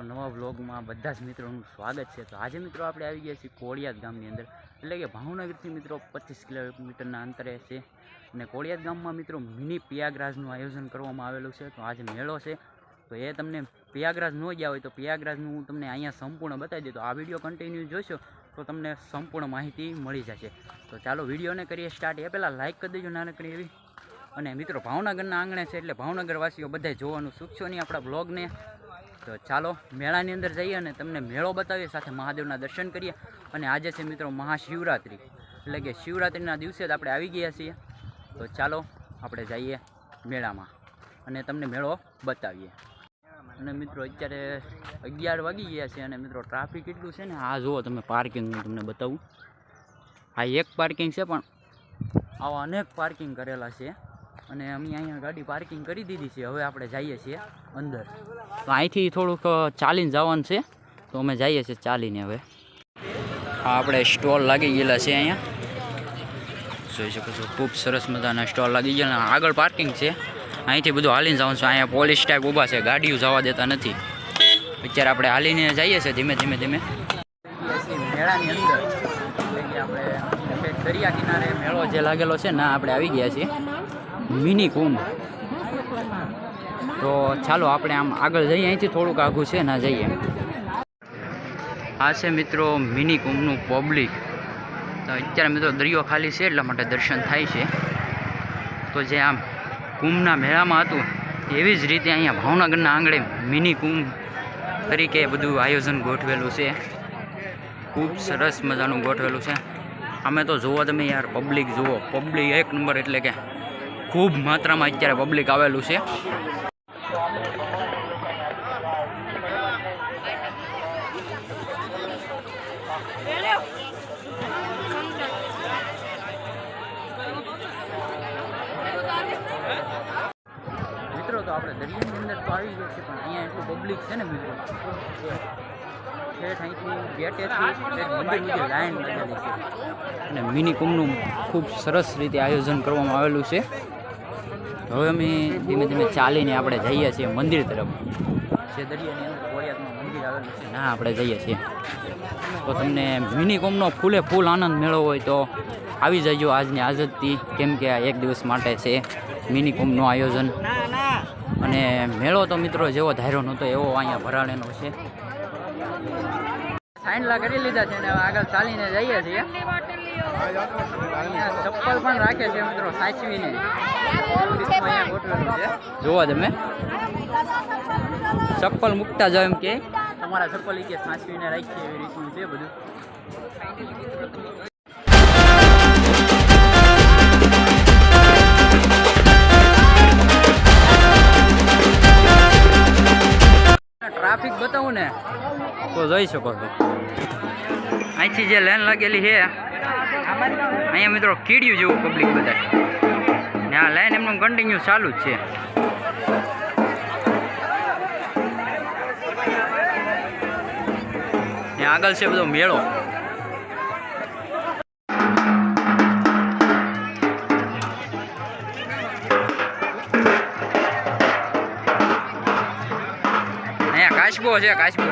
તો નવા વ્લોગમાં બધા જ મિત્રોનું સ્વાગત છે. તો આજે મિત્રો આપણે આવી ગયા છીએ કોળિયાદ ગામની અંદર. એટલે કે ભાવનગરથી મિત્રો પચીસ કિલોમીટરના અંતરે છે. અને કોળિયાદ ગામમાં મિત્રો મિની પિયાગરાજનું આયોજન કરવામાં આવેલું છે. તો આજે મેળો છે. તો એ તમને પિયાગરાજ ન ગયા હોય તો પિયાગરાજનું હું તમને અહીંયા સંપૂર્ણ બતાવી દઉં. તો આ વીડિયો કન્ટિન્યુ જોશો તો તમને સંપૂર્ણ માહિતી મળી જશે. તો ચાલો વિડીયોને કરીએ સ્ટાર્ટ એ પહેલાં લાઇક કરી દેજો નાનકડી એવી. અને મિત્રો ભાવનગરના આંગણે છે એટલે ભાવનગરવાસીઓ બધા જોવાનું ચૂકશો નહીં આપણા બ્લોગને તો ચાલો મેળાની અંદર જઈએ અને તમને મેળો બતાવીએ, સાથે મહાદેવના દર્શન કરીએ. અને આજે છે મિત્રો મહાશિવરાત્રિ. એટલે કે શિવરાત્રિના દિવસે જ આપણે આવી ગયા છીએ. તો ચાલો આપણે જઈએ મેળામાં અને તમને મેળો બતાવીએ. અને મિત્રો અત્યારે અગિયાર વાગી ગયા છે અને મિત્રો ટ્રાફિક કેટલું છે ને, આ જુઓ તમે પાર્કિંગ હું તમને બતાવું. આ એક પાર્કિંગ છે પણ આવા અનેક પાર્કિંગ કરેલા છે. અને અમે અહીંયા ગાડી પાર્કિંગ કરી દીધી છે. હવે આપણે જઈએ છીએ અંદર. તો અહીંથી થોડુંક ચાલીને જવાનું છે. તો અમે જઈએ છીએ ચાલીને હવે. હા આપણે સ્ટોલ લાગી ગયેલા છે અહીંયા. જોઈ શકો છો, ખૂબ સરસ મજાના સ્ટોલ લાગી ગયેલા. આગળ પાર્કિંગ છે. અહીંથી બધું હાલીને જવાનું છે. અહીંયા પોલીસ ટાઈપ ઊભા છે. ગાડીઓ જવા દેતા નથી. અત્યારે આપણે હાલીને જઈએ છીએ ધીમે ધીમે ધીમે. મેળાની અંદર. આપણે દરિયા કિનારે મેળો જે લાગેલો છે ને આપણે આવી ગયા છીએ. મિની કુંભ. તો ચાલો આપણે આમ આગળ જઈએ. અહીંથી થોડુંક આઘું છે, ના જઈએ. આ છે મિત્રો મિની કુંભનું પબ્લિક. તો અત્યારે મિત્રો દરિયો ખાલી છે, એટલા માટે દર્શન થાય છે. તો જે આમ કુંભના મેળામાં હતું, એવી જ રીતે અહીંયા ભાવનગરના આંગણે મિની કુંભ તરીકે બધું આયોજન ગોઠવેલું છે. ખૂબ સરસ મજાનું ગોઠવેલું છે. અમે તો જુઓ તમે યાર, પબ્લિક જુઓ. પબ્લિક એક નંબર એટલે કે ખૂબ માત્રામાં અત્યારે પબ્લિક આવેલું છે. મિત્રો, તો આપણે દરિયાની અંદર તો આવી ગયો છે, પણ અહીંયા એટલું પબ્લિક છે ને મિત્રો? ઠેઠ અને મિની કુંભનું ખૂબ સરસ રીતે આયોજન કરવામાં આવેલું છે. હવે અમે ધીમે ધીમે ચાલીને આપણે જઈએ છીએ મંદિર તરફ. ના, આપણે જઈએ છીએ. તો તમને મિની ફૂલે ફૂલ આનંદ મેળવો હોય તો આવી જજો આજની આઝાદથી, કેમ કે આ એક દિવસ માટે છે મિની આયોજન. અને મેળો તો મિત્રો જેવો ધાર્યો નહોતો, એવો અહીંયા ભરાડેનો છે. સાઈનલા કરી લીધા છે અને આગળ ચાલીને જઈએ છીએ. ચપ્પલ પણ રાખે છે મિત્રો, સાચવીને. જોવા તમે ચપ્પલ મૂકતા જાવ એમ કે. તમારા ચપ્પલ કે સાચવીને રાખીએ એવી રીતનું છે બધું. ટ્રાફિક બતાવું ને, તો જોઈ શકો છો. અહીંથી જે લાઈન લાગેલી છે, અહીંયા મિત્રો કીડ્યું જેવું પબ્લિક બધા ને આ લાઈન એમનું કન્ટિન્યુ ચાલુ જ છે. આગળ છે બધો મેળો. કાચબો છે કાચબો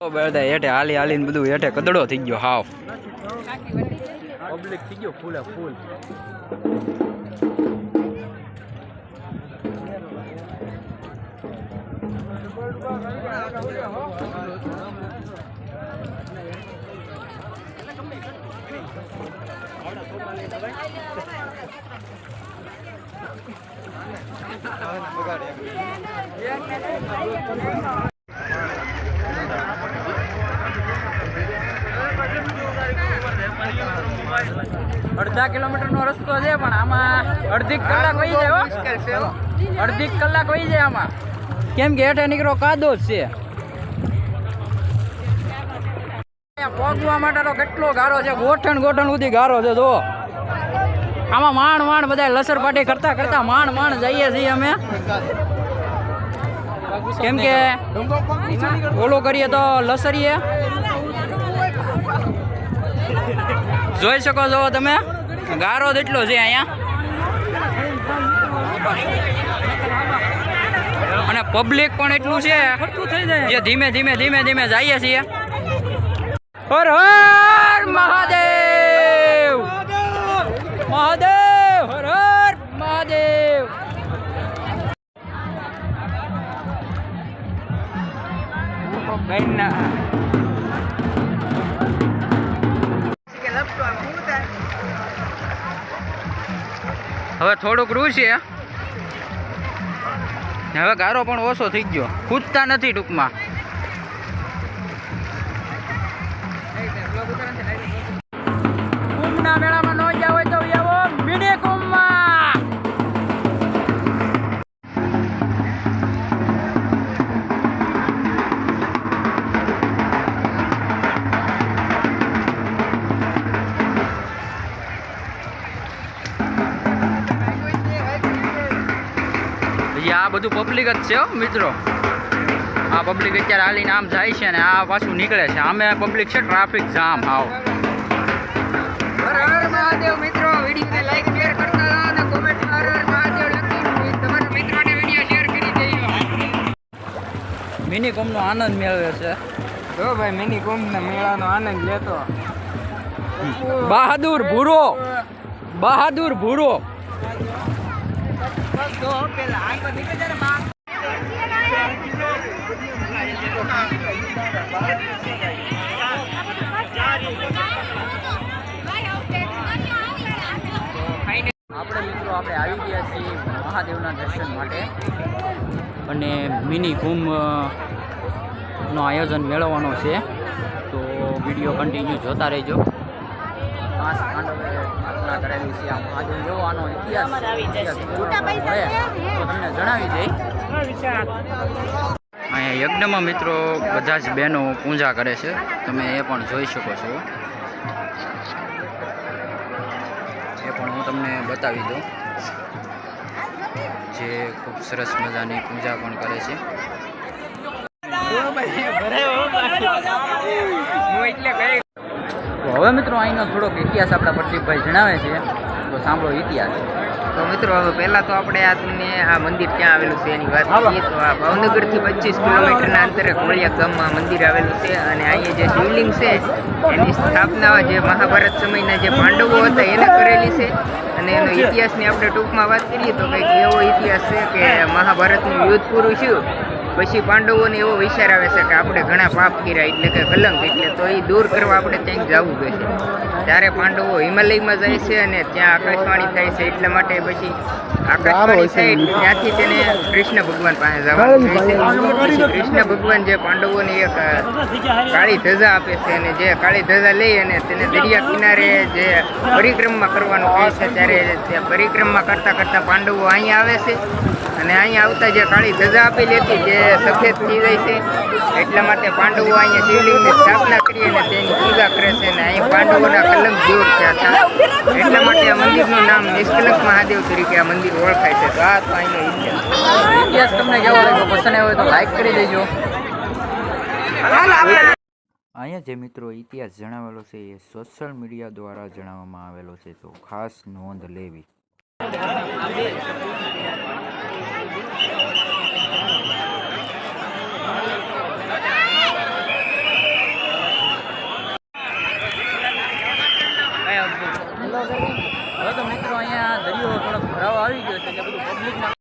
બધા હેઠે હાલી હાલીને બધું હેઠે કદડો થઈ ગયો હાવ. પબ્લિક થઈ ગયો ફૂલે ફૂલ અડધા કિલોમીટર નો રસ્તો છે, પણ આમાં અડધી કલાક વહી જાય અડધી કલાક વહી જાય આમાં. કેમ કે હેઠે નીકળો, કાદો જ છે. પહોંચવા માટે તો કેટલો ગારો છે, ગોઠણ ગોઠણ સુધી ગારો છે જો આમાં માણ માણ બધા લસર પાટી કરતા કરતા માણ માણ જઈએ છીએ અમે. કેમ કે ઓલું કરીએ તો લસરીએ. જોઈ શકો છો તમે? ગારો જેટલો છે અહીંયા. અને પબ્લિક પણ એટલું છે જે ધીમે ધીમે ધીમે ધીમે જઈએ છીએ. હર હર મહાદેવ! મહાદેવ! હવે થોડુંક રૂ છે હવે ગારો પણ ઓછો થઈ ગયો. કૂદતા નથી ટૂંકમાં. કુંભના મેળામાં બધું પબ્લિક જ છે મિત્રો. આ પબ્લિક અત્યારે હાલીને આમ જાય છે ને આ પાછું નીકળે છે. આમે પબ્લિક છે ટ્રાફિક જામ આવો મહાદેવ મિત્રો વિડીયોને લાઈક શેર કરતા રહો અને કોમેન્ટમાં હર હર મહાદેવ લખી તમારા મિત્રોને વીડિયો શેર કરી દેજો. મિની કોમનો આનંદ મેળવે છે. જો ભાઈ મિની કુંભના મેળાનો આનંદ લેતો. બહાદુર ભૂરો. બહાદુર ભૂરો તો પેલા આ તો નીકળી જાય ને બહાર. આપણે મિત્રો આપણે આવી ગયા છીએ મહાદેવના દર્શન માટે અને મિની કુંભનું આયોજન મેળવવાનો છે. તો વીડિયો કન્ટિન્યુ જોતા રહેજો. પાંચ પાંડવે સ્થાપના કરેલી છે. આ મહાદેવ એવો આનો ઇતિહાસ ઇતિહાસ છૂટા પૈસા મળે તો તમને જણાવી દઈ અહીંયા યજ્ઞમાં મિત્રો બધા જ બહેનો પૂજા કરે છે. તમે એ પણ જોઈ શકો છો. એ પણ હું તમને બતાવી દઉં. જે ખૂબ સરસ મજાની પૂજા પણ કરે છે. હું એટલે કઈ તો હવે મિત્રો અહીંનો થોડોક ઇતિહાસ આપણા પ્રદીપભાઈ જણાવે છે. તો સાંભળો ઇતિહાસ. તો મિત્રો, હવે પહેલાં તો આપણે આ તમને આ મંદિર ક્યાં આવેલું છે એની વાત કરીએ. તો આ ભાવનગરથી પચીસ કિલોમીટરના અંતરે કોળિયા ગામમાં મંદિર આવેલું છે અને અહીંયા જે શિવલિંગ છે, એની સ્થાપના જે મહાભારત સમયના જે પાંડવો હતા, એને કરેલી છે. અને એનો ઇતિહાસની આપણે ટૂંકમાં વાત કરીએ તો કંઈક એવો ઇતિહાસ છે કે મહાભારતનું યુદ્ધ પૂરું થયું. પછી પાંડવોને એવો વિચાર આવે છે કે આપણે ઘણા પાપ કર્યા એટલે કે કલંક એટલે તો એ દૂર કરવા આપણે ક્યાંક જવું જોઈએ. ત્યારે પાંડવો હિમાલયમાં જાય છે અને ત્યાં આકાશવાણી થાય છે એટલા માટે પછી આકાશવાણી થાય ત્યાંથી તેને કૃષ્ણ ભગવાન પાસે જવાનું છે. કૃષ્ણ ભગવાન જે પાંડવોને એક કાળી ધજા આપે છે અને જે કાળી ધજા લઈ અને તેને દરિયા કિનારે જે પરિક્રમા કરવાનું કહે છે ત્યારે તે પરિક્રમા કરતા કરતા પાંડવો અહીં આવે છે. અને અહીંયા આવતા જે કાળી ધજા આપેલી હતી જે સફેદ થઈ જાય છે એટલા માટે પાંડવો અહીંયા શિવલિંગની સ્થાપના કરી અને તેની પૂજા કરે છે અને અહીં પાંડવોના કલંક દૂર થયા હતા. એટલા માટે આ મંદિરનું નામ નિષ્કલંક મહાદેવ તરીકે આ મંદિર ઓળખાય છે. તો આ તો અહીંનો ઇતિહાસ ઇતિહાસ તમને કેવો લાગ્યો? પસંદ આવ્યો તો લાઈક કરી દેજો. અહીંયા જે મિત્રો ઇતિહાસ જણાવેલો છે એ સોશિયલ મીડિયા દ્વારા જણાવવામાં આવેલો છે તો ખાસ નોંધ લેવી.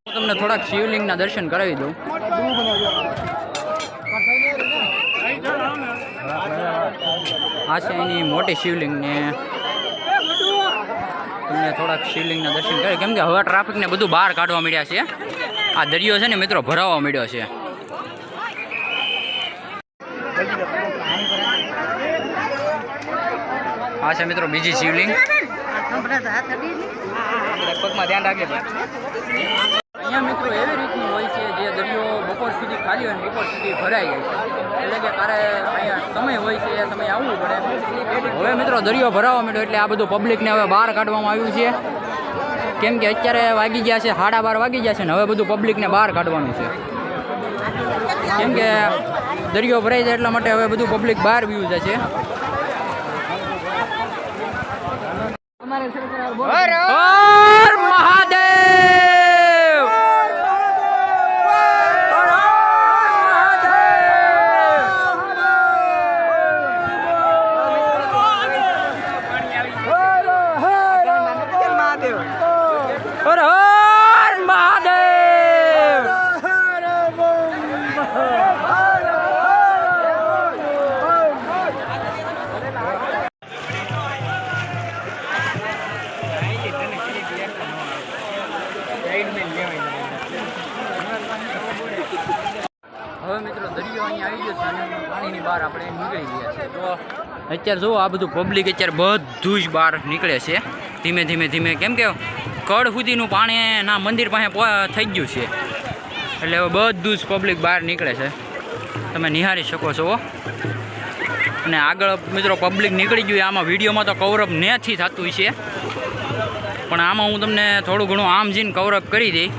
તમને થોડાક શિવલિંગના દર્શન કરાવી દઉં. આ છે એની મોટી શિવલિંગ ને તમને થોડાક શિવલિંગના દર્શન કરે કેમ કે હવે ટ્રાફિકને બધું બહાર કાઢવા મળ્યા છે. આ દરિયો છે ને મિત્રો ભરાવા મળ્યો છે. આ છે મિત્રો બીજી શિવલિંગ. પગમાં ધ્યાન રાખજે અહીંયા મિત્રો એવી રીતનું હોય છે જે દરિયો બપોર સુધી ખાલી હોય બપોર સુધી ભરાઈ જાય છે. એટલે કે તારે અહીંયા સમય હોય છે એ સમય આવવું પડે. હવે મિત્રો દરિયો ભરાવા માંડ્યો એટલે આ બધું પબ્લિકને હવે બહાર કાઢવામાં આવ્યું છે. કેમ કે અત્યારે વાગી ગયા છે સાડા બાર વાગી ગયા છે ને હવે બધું પબ્લિકને બહાર કાઢવાનું છે. કેમ કે દરિયો ભરાઈ જાય એટલા માટે હવે બધું પબ્લિક બહાર વ્યૂ જાય છે. હર અત્યારે જુઓ, આ બધું પબ્લિક અત્યારે બધું જ બહાર નીકળે છે. ધીમે ધીમે ધીમે. કેમ કે કડ સુધીનું પાણી ના મંદિર પાસે થઈ ગયું છે. એટલે હવે બધું જ પબ્લિક બહાર નીકળે છે. તમે નિહાળી શકો છો અને આગળ મિત્રો પબ્લિક નીકળી ગયું આમાં વિડીયોમાં તો કવરઅપ નથી થતું છે. પણ આમાં હું તમને થોડું ઘણું આમ જઈને કવરઅપ કરી દઈ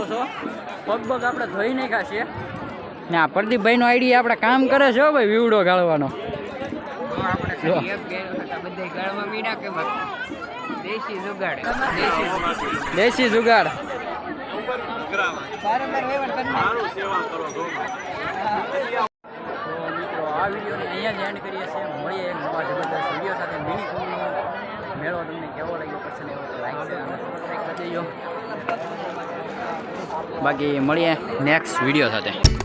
શકો છો પગ પગ આપણે ધોઈ નાખ્યા છીએ. ને આ પ્રદીપભાઈનો આઈડી આપણે કામ કરે છે હો ભાઈ વીવડો ગાળવાનો. દેશી જુગાડ. મિત્રો આ વિડીયોને અહીંયા જ એન્ડ કરીએ છીએ. મળીએ એક નવા જબરદસ્ત વીડિયો સાથે. મિની કુંભનો મેળો તમને કેવો લાગ્યો? પસંદ આવ્યો લાઈક સબસ્ક્રાઈબ કરી દેજો. બાકી મળીએ નેક્સ્ટ વીડિયો સાથે.